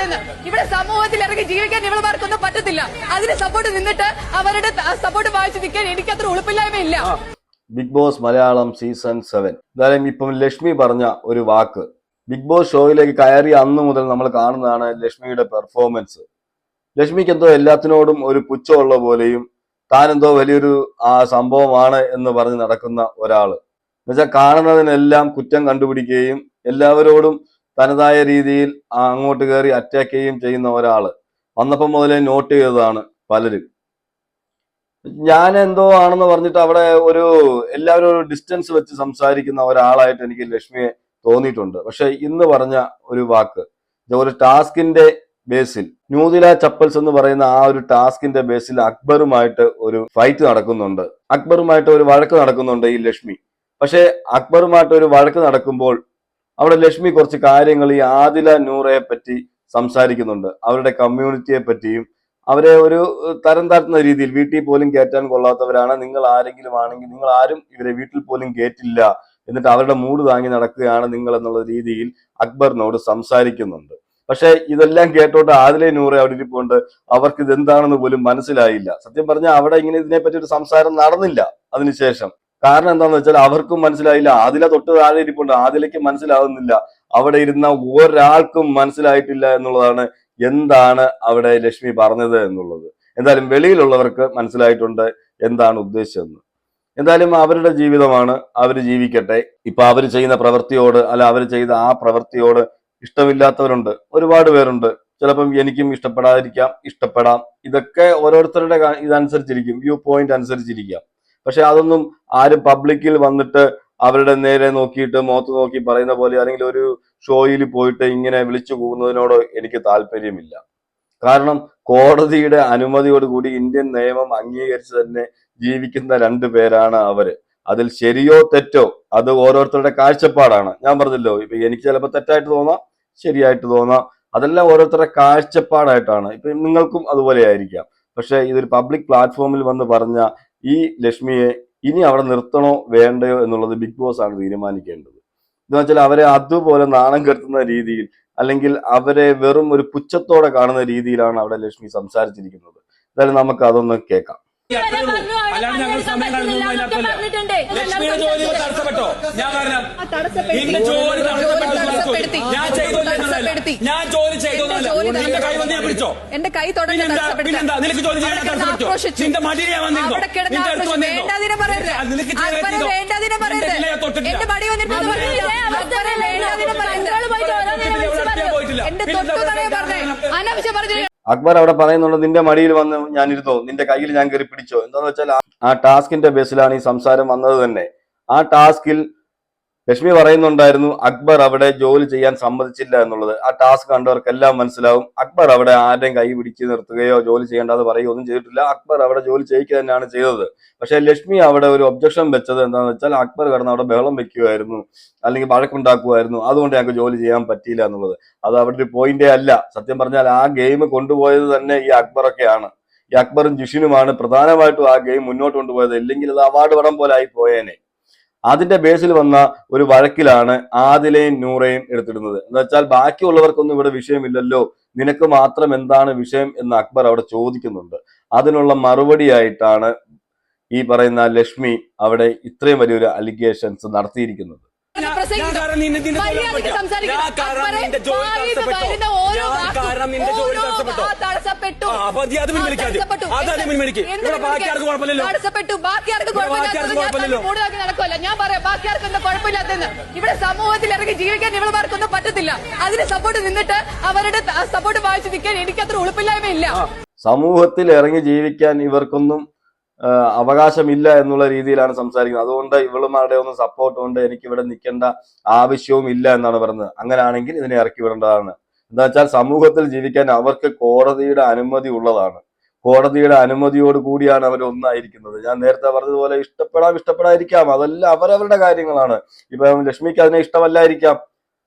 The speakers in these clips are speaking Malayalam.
കുഴപ്പമില്ലാത്തെന്ന് ഇവിടെ സമൂഹത്തിൽ ഇറങ്ങി ജീവിക്കാൻ ഇവളുമാർക്കൊന്നും പറ്റത്തില്ല. അതിന് സപ്പോർട്ട് നിന്നിട്ട് അവരുടെ സപ്പോർട്ട് വായിച്ചു നിൽക്കാൻ എനിക്ക് എനിക്കത്ര ഉളുപ്പില്ലായ്മയില്ല. Big boss Malayalam season seven. എന്തായാലും ഇപ്പം ലക്ഷ്മി പറഞ്ഞ ഒരു വാക്ക്. ബിഗ് ബോസ് ഷോയിലേക്ക് കയറി അന്ന് മുതൽ നമ്മൾ കാണുന്നതാണ് ലക്ഷ്മിയുടെ പെർഫോമൻസ് ലക്ഷ്മിക്ക് എന്തോ എല്ലാത്തിനോടും ഒരു പുച്ഛമുള്ള പോലെയും താനെന്തോ വലിയൊരു ആ സംഭവമാണ് എന്ന് പറഞ്ഞ് നടക്കുന്ന ഒരാൾ. എന്നുവെച്ചാൽ കാണുന്നതിനെല്ലാം കുറ്റം കണ്ടുപിടിക്കുകയും എല്ലാവരോടും തനതായ രീതിയിൽ അങ്ങോട്ട് കയറി അറ്റാക്ക് ചെയ്യുകയും ചെയ്യുന്ന ഒരാൾ. വന്നപ്പം മുതലേ നോട്ട് ചെയ്തതാണ് പലരും. ഞാൻ എന്തോ ആണെന്ന് പറഞ്ഞിട്ട് അവിടെ ഒരു എല്ലാവരും ഒരു ഡിസ്റ്റൻസ് വെച്ച് സംസാരിക്കുന്ന ഒരാളായിട്ട് എനിക്ക് ലക്ഷ്മിയെ തോന്നിയിട്ടുണ്ട്. പക്ഷെ ഇന്ന് പറഞ്ഞ ഒരു വാക്ക് ഒരു ടാസ്കിന്റെ ബേസിൽ ന്യൂദില ചപ്പൽസ് എന്ന് പറയുന്ന ആ ഒരു ടാസ്കിന്റെ ബേസിൽ അക്ബറുമായിട്ട് ഒരു ഫൈറ്റ് നടക്കുന്നുണ്ട്. അക്ബറുമായിട്ട് ഒരു വഴക്ക് നടക്കുന്നുണ്ട് ഈ ലക്ഷ്മി. പക്ഷെ അക്ബറുമായിട്ട് ഒരു വഴക്ക് നടക്കുമ്പോൾ അവിടെ ലക്ഷ്മി കുറച്ച് കാര്യങ്ങൾ ഈ ആദില നൂറയെ പറ്റി സംസാരിക്കുന്നുണ്ട്. അവരുടെ കമ്മ്യൂണിറ്റിയെ പറ്റിയും അവരെ ഒരു തരം താഴ്ത്തുന്ന രീതിയിൽ വീട്ടിൽ പോലും കയറ്റാൻ കൊള്ളാത്തവരാണ്. നിങ്ങൾ ആരെങ്കിലും ആണെങ്കിൽ നിങ്ങൾ ആരും ഇവരെ വീട്ടിൽ പോലും കയറ്റില്ല. എന്നിട്ട് അവരുടെ മൂട് താങ്ങി നടക്കുകയാണ് നിങ്ങൾ എന്നുള്ള രീതിയിൽ അക്ബറിനോട് സംസാരിക്കുന്നുണ്ട്. പക്ഷെ ഇതെല്ലാം കേട്ടോട്ട് ആദിലെ നൂറെ അവിടെ ഇരിപ്പുണ്ട്. അവർക്ക് ഇത് എന്താണെന്ന് പോലും മനസ്സിലായില്ല. സത്യം പറഞ്ഞാൽ അവിടെ ഇങ്ങനെ ഇതിനെ പറ്റി ഒരു സംസാരം നടന്നില്ല അതിനുശേഷം. കാരണം എന്താന്ന് വെച്ചാൽ അവർക്കും മനസ്സിലായില്ല. ആദില തൊട്ട് താഴെ ഇരിപ്പുണ്ട്. ആദിലയ്ക്ക് മനസ്സിലാവുന്നില്ല. അവിടെ ഇരുന്ന ഒരാൾക്കും മനസ്സിലായിട്ടില്ല എന്നുള്ളതാണ് എന്താണ് അവിടെ ലക്ഷ്മി പറഞ്ഞത് എന്നുള്ളത്. എന്തായാലും വെളിയിലുള്ളവർക്ക് മനസ്സിലായിട്ടുണ്ട് എന്താണ് ഉദ്ദേശിച്ചതെന്ന്. എന്തായാലും അവരുടെ ജീവിതമാണ് അവർ ജീവിക്കട്ടെ. ഇപ്പൊ അവർ ചെയ്യുന്ന പ്രവൃത്തിയോട് അല്ല അവർ ചെയ്ത ആ പ്രവൃത്തിയോട് ഇഷ്ടമില്ലാത്തവരുണ്ട്. ഒരുപാട് പേരുണ്ട്. ചിലപ്പം എനിക്കും ഇഷ്ടപ്പെടാതിരിക്കാം ഇഷ്ടപ്പെടാം. ഇതൊക്കെ ഓരോരുത്തരുടെ ഇതനുസരിച്ചിരിക്കും വ്യൂ പോയിന്റ് അനുസരിച്ചിരിക്കാം. പക്ഷെ അതൊന്നും ആരും പബ്ലിക്കിൽ വന്നിട്ട് അവരുടെ നേരെ നോക്കിയിട്ട് മുഖത്ത് നോക്കി പറയുന്ന പോലെ അല്ലെങ്കിൽ ഒരു ഷോയിൽ പോയിട്ട് ഇങ്ങനെ വിളിച്ചു പോകുന്നതിനോട് എനിക്ക് താല്പര്യമില്ല. കാരണം കോടതിയുടെ അനുമതിയോടുകൂടി ഇന്ത്യൻ നിയമം അംഗീകരിച്ച് തന്നെ ജീവിക്കുന്ന രണ്ടു പേരാണ് അവർ. അതിൽ ശരിയോ തെറ്റോ അത് ഓരോരുത്തരുടെ കാഴ്ചപ്പാടാണ്. ഞാൻ പറഞ്ഞല്ലോ ഇപ്പൊ എനിക്ക് ചിലപ്പോൾ തെറ്റായിട്ട് തോന്നാം ശരിയായിട്ട് തോന്നാം. അതെല്ലാം ഓരോരുത്തരുടെ കാഴ്ചപ്പാടായിട്ടാണ്. ഇപ്പൊ നിങ്ങൾക്കും അതുപോലെ ആയിരിക്കാം. പക്ഷെ ഇതൊരു പബ്ലിക് പ്ലാറ്റ്ഫോമിൽ വന്ന് പറഞ്ഞ ഈ ലക്ഷ്മിയെ ഇനി അവിടെ നിർത്തണോ വേണ്ടയോ എന്നുള്ളത് ബിഗ് ബോസ് ആണ് തീരുമാനിക്കേണ്ടത്. എന്ന് വെച്ചാൽ അവരെ അതുപോലെ നാണം കെടുത്തുന്ന രീതിയിൽ അല്ലെങ്കിൽ അവരെ വെറും ഒരു പുച്ഛത്തോടെ കാണുന്ന രീതിയിലാണ് അവിടെ ലക്ഷ്മി സംസാരിച്ചിരിക്കുന്നത്. എന്തായാലും നമുക്ക് അതൊന്ന് കേൾക്കാം. അല്ലാണ്ട് ഞങ്ങൾ സമയം തടസ്സപ്പെട്ടോ? ഞാൻ കാരണം ജോലി തടസ്സപ്പെട്ടു ഞാൻ ജോലി ചെയ്തോന്നല്ല നിന്റെ കൈ വന്ന് ഞാൻ പിടിച്ചോ? എന്റെ കൈ പിന്നെന്താ? നിനക്ക് ജോലി ചെയ്യാൻ നിന്റെ മടിയിൽ ഞാൻ വന്നിരുന്നോ? നിന്റെ അടുത്ത് വന്നിരുന്നോ? നിനക്ക് പോയിട്ടില്ല. അക്ബർ അവിടെ പറയുന്നുണ്ട് നിന്റെ മടിയിൽ വന്ന് ഞാൻ ഇരുന്നോ നിന്റെ കയ്യിൽ ഞാൻ കയറി പിടിച്ചോ? എന്താന്ന് വെച്ചാൽ ആ- ആ ടാസ്കിന്റെ ബേസിലാണ് ഈ സംസാരം വന്നത് തന്നെ. ആ ടാസ്കിൽ ലക്ഷ്മി പറയുന്നുണ്ടായിരുന്നു അക്ബർ അവിടെ ജോലി ചെയ്യാൻ സമ്മതിച്ചില്ല എന്നുള്ളത്. ആ ടാസ്ക് കണ്ടവർക്കെല്ലാം മനസ്സിലാവും. അക്ബർ അവിടെ ആരെയും കൈ പിടിച്ച് നിർത്തുകയോ ജോലി ചെയ്യേണ്ടത് പറയുകയോ ഒന്നും ചെയ്തിട്ടില്ല. അക്ബർ അവിടെ ജോലി ചെയ്യിക്കുക തന്നെയാണ് ചെയ്തത്. പക്ഷെ ലക്ഷ്മി അവിടെ ഒരു ഒബ്ജക്ഷൻ വെച്ചത് എന്താണെന്ന് വെച്ചാൽ അക്ബർ കിടന്ന് അവിടെ ബഹളം വെക്കുമായിരുന്നു അല്ലെങ്കിൽ വഴക്കുണ്ടാക്കുമായിരുന്നു അതുകൊണ്ട് ഞങ്ങൾക്ക് ജോലി ചെയ്യാൻ പറ്റിയില്ല എന്നുള്ളത്. അത് അവിടെ ഒരു പോയിന്റേ അല്ല. സത്യം പറഞ്ഞാൽ ആ ഗെയിം കൊണ്ടുപോയത് തന്നെ ഈ അക്ബറൊക്കെയാണ്. ഈ അക്ബറും ജിഷിനുമാണ് പ്രധാനമായിട്ടും ആ ഗെയിം മുന്നോട്ട് കൊണ്ടുപോയത്. ഇല്ലെങ്കിൽ അത് അവാർഡ് പടം പോലെ ആയി പോയേനെ. അതിന്റെ ബേസിൽ വന്ന ഒരു വഴക്കിലാണ് ആദിലയും നൂറയും എടുത്തിടുന്നത്. എന്ന് വെച്ചാൽ ബാക്കിയുള്ളവർക്കൊന്നും ഇവിടെ വിഷയമില്ലല്ലോ. നിനക്ക് മാത്രം എന്താണ് വിഷയം എന്ന് അക്ബർ അവിടെ ചോദിക്കുന്നുണ്ട്. അതിനുള്ള മറുപടിയായിട്ടാണ് ഈ പറയുന്ന ലക്ഷ്മി അവിടെ ഇത്രയും വലിയൊരു അലിഗേഷൻസ് നടത്തിയിരിക്കുന്നത്. ഞാൻ ഇവിടെ ഇവിടെ പറയാം ബാക്കി ആർക്കും എന്താ കുഴപ്പമില്ലാത്തെന്ന് ഇവിടെ സമൂഹത്തിൽ ഇറങ്ങി ജീവിക്കാൻ ഇവളുമാർക്കൊന്നും പറ്റത്തില്ല. അതിന് സപ്പോർട്ട് നിന്നിട്ട് അവരുടെ സപ്പോർട്ട് വായിച്ചു നിൽക്കാൻ എനിക്കത്ര ഉളുപ്പില്ലായ്മയില്ല. സമൂഹത്തിൽ ഇറങ്ങി ജീവിക്കാൻ ഇവർക്കൊന്നും അവകാശമില്ല എന്നുള്ള രീതിയിലാണ് സംസാരിക്കുന്നത്. അതുകൊണ്ട് ഇവളുമാരുടെ ഒന്നും സപ്പോർട്ട് കൊണ്ട് എനിക്ക് ഇവിടെ നിൽക്കേണ്ട ആവശ്യവും ഇല്ല എന്നാണ് പറയുന്നത്. അങ്ങനെയാണെങ്കിൽ ഇതിനെ ഇറക്കി വിടേണ്ടതാണ്. എന്താ വെച്ചാൽ സമൂഹത്തിൽ ജീവിക്കാൻ അവർക്ക് കോടതിയുടെ അനുമതി ഉള്ളതാണ്. കോടതിയുടെ അനുമതിയോട് കൂടിയാണ് അവർ ഒന്നായിരിക്കുന്നത്. ഞാൻ നേരത്തെ പറഞ്ഞതുപോലെ ഇഷ്ടപ്പെടാം ഇഷ്ടപ്പെടാതിരിക്കാം. അതെല്ലാം അവരവരുടെ കാര്യങ്ങളാണ്. ഇപ്പം ലക്ഷ്മിക്ക് അതിനെ ഇഷ്ടമല്ലായിരിക്കാം.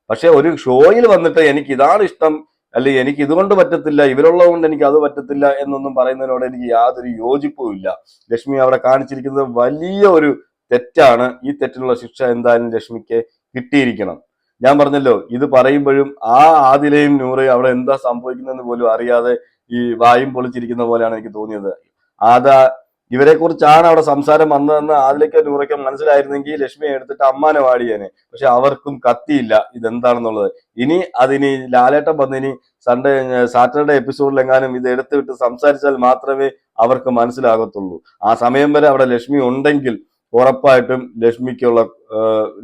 പക്ഷെ ഒരു ഷോയിൽ വന്നിട്ട് എനിക്ക് ഇതാണ് ഇഷ്ടം അല്ലെങ്കിൽ എനിക്ക് ഇതുകൊണ്ട് പറ്റത്തില്ല ഇവരുള്ളത് കൊണ്ട് എനിക്ക് അത് പറ്റത്തില്ല എന്നൊന്നും പറയുന്നതിനോട് എനിക്ക് യാതൊരു യോജിപ്പും ഇല്ല. ലക്ഷ്മി അവിടെ കാണിച്ചിരിക്കുന്നത് വലിയ ഒരു തെറ്റാണ്. ഈ തെറ്റിനുള്ള ശിക്ഷ എന്തായാലും ലക്ഷ്മിക്ക് കിട്ടിയിരിക്കണം. ഞാൻ പറഞ്ഞല്ലോ ഇത് പറയുമ്പോഴും ആ ആദിലയും നൂറയും അവിടെ എന്താ സംഭവിക്കുന്നതെന്ന് പോലും അറിയാതെ ഈ വായും പൊളിച്ചിരിക്കുന്ന പോലെയാണ് എനിക്ക് തോന്നിയത്. ആദാ ഇവരെ കുറിച്ചാണ് അവിടെ സംസാരം വന്നതെന്ന് ആദിലയ്ക്കോ നൂറയ്ക്കോ മനസ്സിലായിരുന്നെങ്കിൽ ലക്ഷ്മിയെ എടുത്തിട്ട് അമ്മാനെ വാടിയേനെ. പക്ഷെ അവർക്കും കത്തിയില്ല ഇതെന്താണെന്നുള്ളത്. ഇനി അതിനി ലാലേട്ടൻ വന്നിനി സൺഡേ സാറ്റർഡേ എപ്പിസോഡിലെങ്ങാനും ഇത് എടുത്തു വിട്ട് സംസാരിച്ചാൽ മാത്രമേ അവർക്ക് മനസ്സിലാകത്തുള്ളൂ. ആ സമയം വരെ അവിടെ ലക്ഷ്മി ഉണ്ടെങ്കിൽ ഉറപ്പായിട്ടും ലക്ഷ്മിക്കുള്ള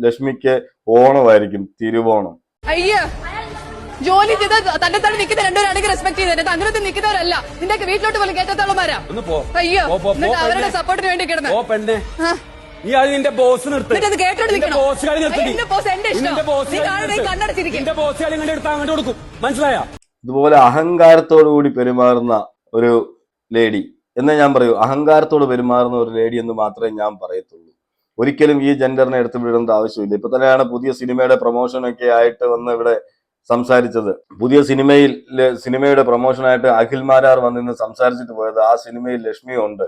ലക്ഷ്മിക്ക് ഓണമായിരിക്കും തിരുവോണം. അയ്യോ ജോലി ചെയ്ത് തന്നെ തന്നെ നിൽക്കുന്ന രണ്ടുപേരാണെങ്കിൽ റെസ്പെക്ട് ചെയ്തത് അങ്ങനത്തെ നിൽക്കുന്നവരല്ല. നിന്റെ വീട്ടിലോട്ട് പോലും കേട്ടത്തോളമാരാ ഒന്ന് പോ. അയ്യോ എന്നിട്ട് അവരുടെ സപ്പോർട്ടിന് വേണ്ടി കിടന്നു. ഓ പെണ്ണെ. നീ അത് നിന്റെ ബോസ് അങ്ങോട്ട് കൊടുക്കും. മനസ്സിലായോ? ഇതുപോലെ അഹങ്കാരത്തോടു കൂടി പെരുമാറുന്ന ഒരു ലേഡി എന്നേ ഞാൻ പറയൂ? അഹങ്കാരത്തോട് പെരുമാറുന്ന ഒരു ലേഡി എന്ന് മാത്രമേ ഞാൻ പറയത്തുള്ളൂ. ഒരിക്കലും ഈ ജെൻഡറിനെ എടുത്തു വിടേണ്ട ആവശ്യമില്ല. ഇപ്പൊ തന്നെയാണ് പുതിയ സിനിമയുടെ പ്രൊമോഷൻ ഒക്കെ ആയിട്ട് വന്ന് ഇവിടെ സംസാരിച്ചത്. പുതിയ സിനിമയിൽ സിനിമയുടെ പ്രൊമോഷനായിട്ട് അഖിൽ മാരാർ വന്നിന്ന് സംസാരിച്ചിട്ട് പോയത് ആ സിനിമയിൽ ലക്ഷ്മി ഉണ്ട്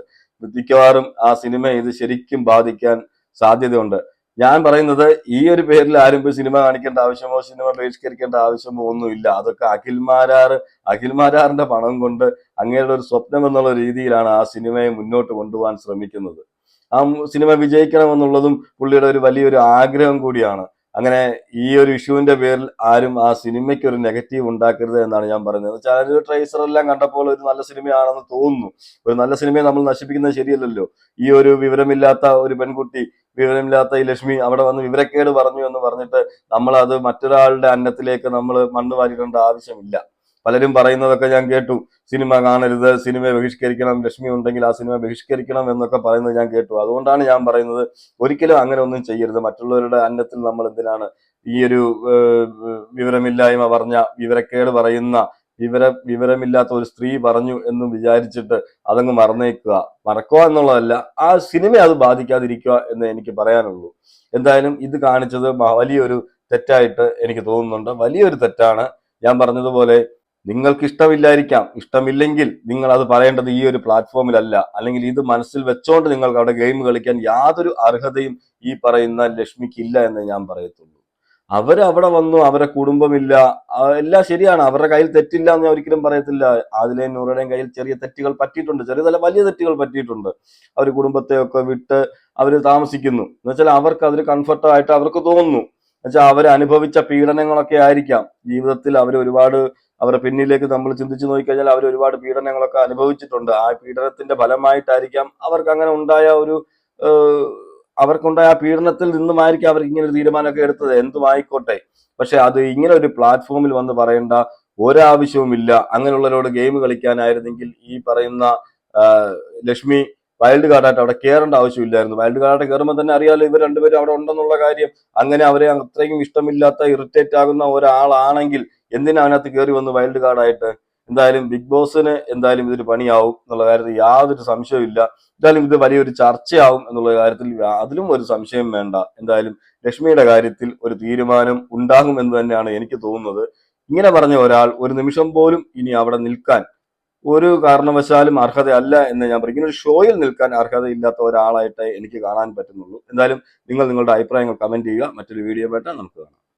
മിക്കവാറും ആ സിനിമ ഇത് ശരിക്കും ബാധിക്കാൻ സാധ്യതയുണ്ട്. ഞാൻ പറയുന്നത് ഈ ഒരു പേരിൽ ആരും പോയി സിനിമ കാണിക്കേണ്ട ആവശ്യമോ സിനിമ ബഹിഷ്കരിക്കേണ്ട ആവശ്യമോ ഒന്നുമില്ല. അതൊക്കെ അഖിൽമാരാർ അഖിൽമാരാറിന്റെ പണം കൊണ്ട് അങ്ങയുടെ ഒരു സ്വപ്നം എന്നുള്ള രീതിയിലാണ് ആ സിനിമയെ മുന്നോട്ട് കൊണ്ടുപോകാൻ ശ്രമിക്കുന്നത്. ആ സിനിമ വിജയിക്കണമെന്നുള്ളതും പുള്ളിയുടെ ഒരു വലിയൊരു ആഗ്രഹം കൂടിയാണ്. അങ്ങനെ ഈ ഒരു ഇഷ്യൂവിന്റെ പേരിൽ ആരും ആ സിനിമയ്ക്ക് ഒരു നെഗറ്റീവ് ഉണ്ടാക്കരുത് എന്നാണ് ഞാൻ പറയുന്നത്. ഒരു ട്രേസർ എല്ലാം കണ്ടപ്പോൾ ഒരു നല്ല സിനിമയാണെന്ന് തോന്നുന്നു. ഒരു നല്ല സിനിമയെ നമ്മൾ നശിപ്പിക്കുന്നത് ശരിയല്ലല്ലോ. ഈ ഒരു വിവരമില്ലാത്ത ഒരു പെൺകുട്ടി വിവരമില്ലാത്ത ഈ ലക്ഷ്മി അവിടെ വന്ന് വിവരക്കേട് പറഞ്ഞു എന്ന് പറഞ്ഞിട്ട് നമ്മൾ അത് മറ്റൊരാളുടെ അന്നത്തിലേക്ക് നമ്മൾ മണ്ണ് വാരിടേണ്ട ആവശ്യമില്ല. പലരും പറയുന്നതൊക്കെ ഞാൻ കേട്ടു. സിനിമ കാണരുത് സിനിമയെ ബഹിഷ്കരിക്കണം ലക്ഷ്മി ഉണ്ടെങ്കിൽ ആ സിനിമ ബഹിഷ്കരിക്കണം എന്നൊക്കെ പറയുന്നത് ഞാൻ കേട്ടു. അതുകൊണ്ടാണ് ഞാൻ പറയുന്നത് ഒരിക്കലും അങ്ങനെ ഒന്നും ചെയ്യരുത്. മറ്റുള്ളവരുടെ അന്നത്തിൽ നമ്മൾ എന്തിനാണ് ഈ ഒരു വിവരമില്ലായ്മ പറഞ്ഞ വിവരക്കേട് പറയുന്ന വിവര വിവരമില്ലാത്ത ഒരു സ്ത്രീ പറഞ്ഞു എന്ന് വിചാരിച്ചിട്ട് അതങ്ങ് മറന്നേക്കുക. മറക്കുക എന്നുള്ളതല്ല ആ സിനിമ അത് ബാധിക്കാതിരിക്കുക എന്ന് എനിക്ക് പറയാനുള്ളൂ. എന്തായാലും ഇത് കാണിച്ചത് വലിയൊരു തെറ്റായിട്ട് എനിക്ക് തോന്നുന്നുണ്ട്. വലിയൊരു തെറ്റാണ്. ഞാൻ പറഞ്ഞതുപോലെ നിങ്ങൾക്ക് ഇഷ്ടമില്ലായിരിക്കാം ഇഷ്ടമില്ലെങ്കിൽ നിങ്ങൾ അത് പറയേണ്ടത് ഈ ഒരു പ്ലാറ്റ്ഫോമിലല്ല. അല്ലെങ്കിൽ ഇത് മനസ്സിൽ വെച്ചോണ്ട് നിങ്ങൾക്ക് അവിടെ ഗെയിം കളിക്കാൻ യാതൊരു അർഹതയും ഈ പറയുന്ന ലക്ഷ്മിക്ക് ഇല്ല എന്ന് ഞാൻ പറയത്തുള്ളൂ. അവർ അവിടെ വന്നു അവരെ കുടുംബമില്ല. എല്ലാം ശരിയാണ്. അവരുടെ കയ്യിൽ തെറ്റില്ല എന്ന് ഞാൻ ഒരിക്കലും പറയത്തില്ല. ആദിലെയും നൂറുടെയും കയ്യിൽ ചെറിയ തെറ്റുകൾ പറ്റിയിട്ടുണ്ട്. ചെറിയതല്ല വലിയ തെറ്റുകൾ പറ്റിയിട്ടുണ്ട്. അവർ കുടുംബത്തെയൊക്കെ വിട്ട് അവർ താമസിക്കുന്നു. എന്നുവെച്ചാൽ അവർക്ക് അതൊരു കംഫർട്ടായിട്ട് അവർക്ക് തോന്നുന്നു. എന്നുവെച്ചാൽ അവർ അനുഭവിച്ച പീഡനങ്ങളൊക്കെ ആയിരിക്കാം. ജീവിതത്തിൽ അവർ ഒരുപാട് അവരുടെ പിന്നിലേക്ക് നമ്മൾ ചിന്തിച്ചു നോക്കിക്കഴിഞ്ഞാൽ അവർ ഒരുപാട് പീഡനങ്ങളൊക്കെ അനുഭവിച്ചിട്ടുണ്ട്. ആ പീഡനത്തിന്റെ ഫലമായിട്ടായിരിക്കാം അവർക്ക് അങ്ങനെ ഉണ്ടായ ഒരു അവർക്കുണ്ടായ ആ പീഡനത്തിൽ നിന്നുമായിരിക്കും അവർ ഇങ്ങനെ ഒരു തീരുമാനമൊക്കെ എടുത്തത്. എന്തും ആയിക്കോട്ടെ പക്ഷെ അത് ഇങ്ങനെ ഒരു പ്ലാറ്റ്ഫോമിൽ വന്ന് പറയേണ്ട ഒരാവശ്യവുമില്ല. അങ്ങനെയുള്ളവരോട് ഗെയിം കളിക്കാനായിരുന്നെങ്കിൽ ഈ പറയുന്ന ലക്ഷ്മി വൈൽഡ് കാർഡായിട്ട് അവിടെ കയറേണ്ട ആവശ്യമില്ലായിരുന്നു. വൈൽഡ് കാർഡായിട്ട് കയറുമ്പോൾ തന്നെ അറിയാലോ ഇവർ രണ്ടുപേരും അവിടെ ഉണ്ടെന്നുള്ള കാര്യം. അങ്ങനെ അവരെ അത്രയും ഇഷ്ടമില്ലാത്ത ഇറിറ്റേറ്റ് ആകുന്ന ഒരാളാണെങ്കിൽ എന്തിനാ അതിനകത്ത് കയറി വന്ന് വൈൽഡ് കാർഡായിട്ട് എന്തായാലും ബിഗ് ബോസിന് എന്തായാലും ഇതൊരു പണിയാവും എന്നുള്ള കാര്യത്തിൽ യാതൊരു സംശയവും ഇല്ല. എന്തായാലും ഇത് വലിയൊരു ചർച്ചയാവും എന്നുള്ള കാര്യത്തിൽ അതിലും ഒരു സംശയം വേണ്ട. എന്തായാലും ലക്ഷ്മിയുടെ കാര്യത്തിൽ ഒരു തീരുമാനം ഉണ്ടാകും എന്ന് തന്നെയാണ് എനിക്ക് തോന്നുന്നത്. ഇങ്ങനെ പറഞ്ഞ ഒരാൾ ഒരു നിമിഷം പോലും ഇനി അവിടെ നിൽക്കാൻ ഒരു കാരണവശാലും അർഹതയല്ല എന്ന് ഞാൻ പറയും. ഇങ്ങനെ ഒരു ഷോയിൽ നിൽക്കാൻ അർഹതയില്ലാത്ത ഒരാളായിട്ട് എനിക്ക് കാണാൻ പറ്റുന്നുള്ളൂ. എന്തായാലും നിങ്ങൾ നിങ്ങളുടെ അഭിപ്രായങ്ങൾ കമന്റ് ചെയ്യുക. മറ്റൊരു വീഡിയോ ആയിട്ട് നമുക്ക് കാണാം.